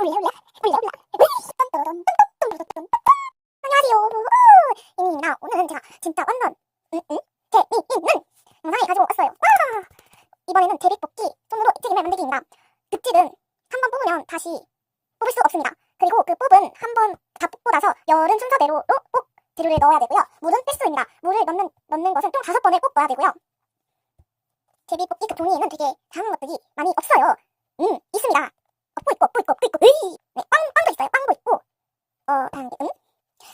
안녕하세요 이민입니다 오늘은 제가 진짜 완전 응응 재미있는 영상을 가지고 왔어요 와 이번에는 제비뽑기 손으로 튀김을 만들기입니다 득질은 한 번 뽑으면 다시 뽑을 수 없습니다 그리고 그 뽑은 한 번 다 뽑고 나서 열은 순서대로 꼭 재료를 넣어야 되고요 물은 필수입니다 물을 넣는 넣는 것은 총 다섯 번을 꼭 넣어야 되고요 제비뽑기 그 종이에는 되게 다양한 것들이 많이 없어요 음 있습니다 없고 있고 없고 있고 없고 있고 으이 네 빵, 빵도 있어요 빵도 있고 어 다양한 게 음?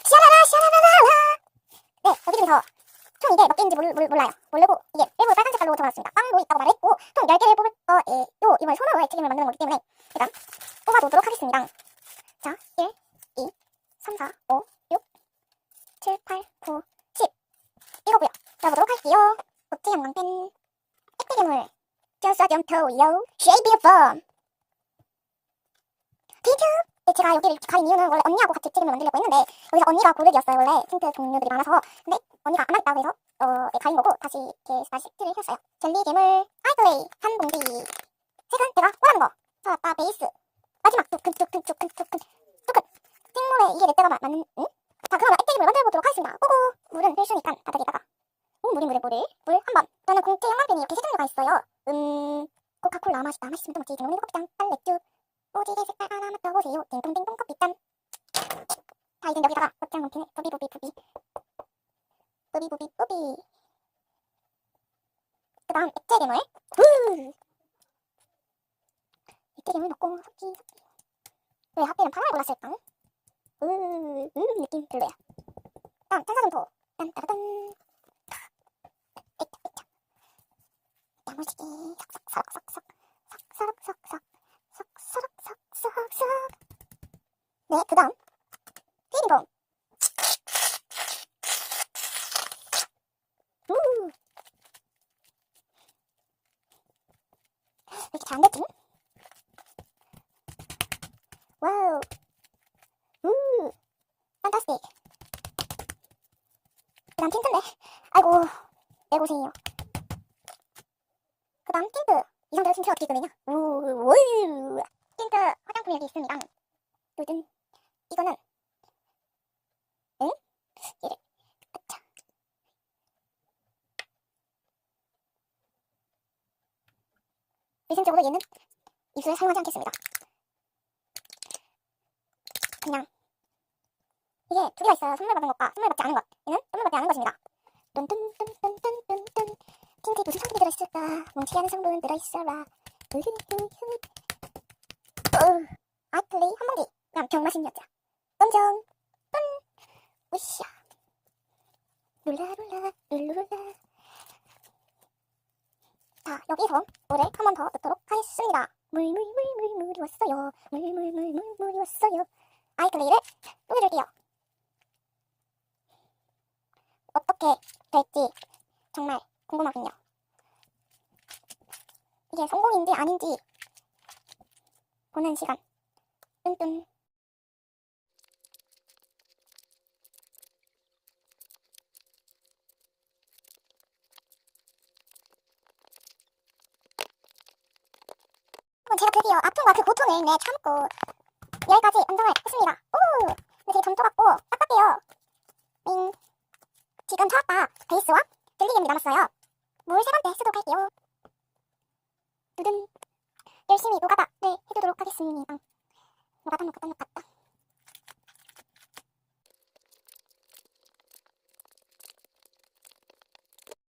시아라라 시아라라라 네 여기 중에서 총 이게 몇 개인지 몰, 몰, 몰라요 모르고 이게 일부 적어놨습니다. 빵도 있다고 말했고 총 10개를 뽑을 거예요 이번에 손으로 튀김을 만드는 거기 때문에 일단 뽑아보도록 하겠습니다. 자 1, 2, 3, 4, 5, 6, 7, 8, 9, 10 이거고요 넣어보도록 할게요. 오트 형광펜 액티괴물 전사점 토요 쉐이비어 펌 네, 제가 여기를 가인 이유는 원래 언니하고 같이 튀김을 만들려고 했는데 여기서 언니가 고르기였어요. 원래 틴트 종류들이 많아서. 근데 언니가 안 하겠다고 해서 어, 네, 가인 거고 다시 이렇게 다시 틴트를 했어요. 젤리 괴물 아이플레이 한 봉지 색은 제가 원하는 거. 사왔다 베이스. 마지막 두근 생물에 이게 내 때가 마- 맞는 응? 자 그러면 액티김을 만들어 보도록 하겠습니다. 고고! 물은 필수니까 바닥에다가. 오 물이 물이 물이. 물 한번. 저는 공채 형광펜이 이렇게 세 종류가 있어요. 음 코카콜라 맛있다. 맛있으면 또 먹지. 개놀이 커피잔 딸렉주 오지게 색깔 하나만 떠보세요 띵동띵동 커피잔 자 이제 여기다가 옷장 원핀을 부비부비 부비 부비부비 부비 그 다음 액체 괴물 후 액체 괴물 넣고 섞기 섞기 왜 하필은 파란을 골랐을까? 으, 으 느낌 별로야 다음 탄산음포 딴따라단 액자 액자 야무지게 삭삭삭삭삭 삭삭삭삭 삭삭삭삭삭 네, 그 다음 휘리봉 우 왜 이렇게 잘 안 됐지? 와우 우 판타스틱 그 다음 틴트인데 아이고 내 고생이요 그 다음 틴트 이 상태로 틴트 어떻게 끄느냐 우우 틴 트 화장품 여기 있습니다 요즘 이거는 응? 얘를 아차 위생적으로 얘는 입술에 사용하지 않겠습니다. 그냥 이게 두 개가 있어요 선물 받은 것과 선물 받지 않은 것 얘는 선물 받지 않은 것입니다. 뚠뚠뚠뚠뚠뚠. 틴트에 무슨 성분이 들어있을까? 뭉치게 하는 성분 들어있어라. 으흐흐흐. 으 아이플레이 한 봉지 그냥 여자 엄정 뚠 으쌰. 룰라룰라 룰루라. 자 여기서 물을 한번 더 넣도록 하겠습니다. 물물물물 물이 왔어요. 물물물물 물이 왔어요. 아이클레이를 녹여줄게요. 어떻게 될지 정말 궁금하군요. 이게 성공인지 아닌지 보는 시간 뚠뚠 어, 제가 드디어 아픔과 그 고통을 내 참고 여기까지 완성을 했습니다. 오! 근데 되게 점토 같고 딱딱해요. 윙. 지금 찾았다. 베이스와 젤리겜이 남았어요. 물 세 번째 쓰도록 할게요. 두둔. 열심히 노가다를 해두도록 하겠습니다. 노가다 노가다 노가다.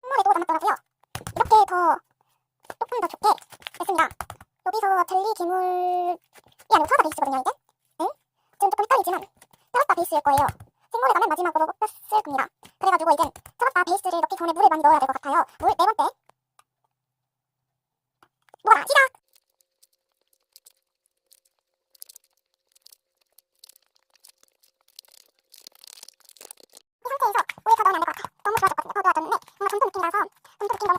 콧물에도 남았더라고요. 이렇게 더 조금 더 좋게 됐습니다. 여기서 젤리 기물이 아니고 사다 베이스거든요 이게 응? 지금 조금 헷갈리지만 사다 베이스일 거예요 생물에 가면 마지막으로 떴을 겁니다 그래가지고 이젠 사다 베이스를 넣기 전에 물을 많이 넣어야 될 것 같아요 물 네 번째 뭐라 시작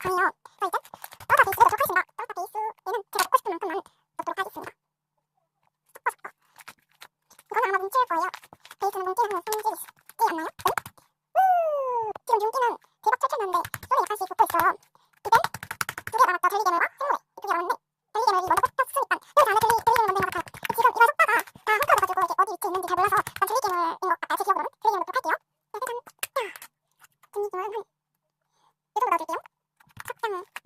강의요. 그러니까 떠다 베이스를 도록 하겠습니다. 떠다 베이스에는 제가 넣고 싶은 만큼만 넣도록 하겠습니다. 섞어 섞어. 이건 아마 뭉칠 거예요. 베이스는 뭉치는 성질이 있지 나요? 응? 음. 지금 윤기는 대박 철철한데 소리 약간씩 붙어 있어요. 이때 두개 남았다. 달리게 놀아. 행운에 두개 남았네. 달리게 놀이 먼저 붙었으니까 여기 안에 들리, 들리게 놀면 되는 것 같아요. 지금 이걸 섞다가 다 흩어져가지고 이게 어디 위치에 있는지 잘 몰라서 난 달리게 놀인 것 같아요. 제 기억으로는 달리게 놀도록 할게요. 약간 딱. 김기는 한 이 정도 넣어줄게요. Mama.